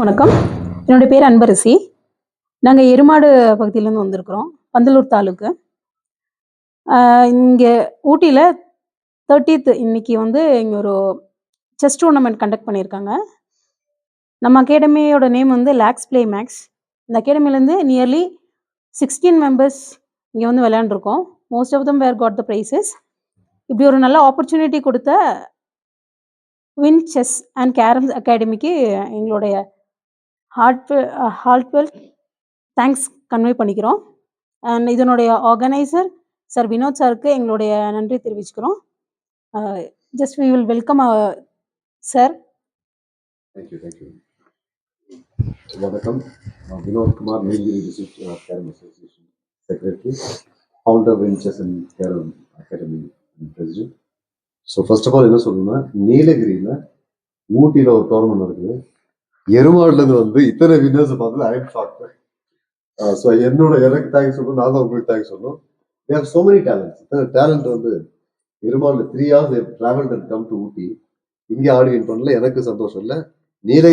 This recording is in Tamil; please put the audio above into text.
வணக்கம். என்னுடைய பேர் அன்பரசி. நாங்கள் எருமாடு பகுதியிலேருந்து வந்திருக்கிறோம். பந்தலூர் தாலுக்கு. இங்கே ஊட்டியில் தேர்ட்டீத் இன்னைக்கு வந்து இங்கே ஒரு செஸ் டூர்னமெண்ட் கண்டக்ட் பண்ணியிருக்காங்க. நம்ம அகாடமியோட நேம் வந்து லேக்ஸ் ப்ளே மேக்ஸ் இந்த அகாடமிலேருந்து நியர்லி சிக்ஸ்டீன் மெம்பர்ஸ் இங்கே வந்து விளையாண்டுருக்கோம். Most of them were got the prizes இப்படி ஒரு நல்ல ஆப்பர்ச்சுனிட்டி கொடுத்த வின் செஸ் அண்ட் கேரம்ஸ் அகாடமிக்கு எங்களுடைய ஹார்ட்வெல் ஹார்ட்வெல் தேங்க்ஸ் கன்வே பண்ணிக்கிறோம். அண்ட் இதனுடைய ஆர்கனைசர் சார் வினோத் சாருக்கு எங்களுடைய நன்றி தெரிவிச்சுக்கிறோம். Just we will welcome sir thank you thank you வணக்கம். நான் Vinothkumar Nilgiri district carrom association secretary founder ventures and carrom academy president so first of all என்ன சொல்லணும்னா நீலகிரியில் ஊட்டியில் ஒரு டோர்னமெண்ட் நடக்குது. எருமாடுலேருந்து வந்து இத்தனை வின்னர்ஸ் பார்த்து ஐ எம் ஷாக்ட் ஸோ என்னோட எனக்கு தேங்க்ஸ் சொல்லணும் நான் தான் உங்களுக்கு தேங்க்ஸ் சொல்லணும். தேர் சோ மெனி டேலண்ட்ஸ் இத்தனை டேலண்ட் வந்து எருமாடில் three hours travel and come to Ooty. இங்கே ஆடியன் பண்ணல எனக்கு சந்தோஷம் இல்லை. நீலகிரி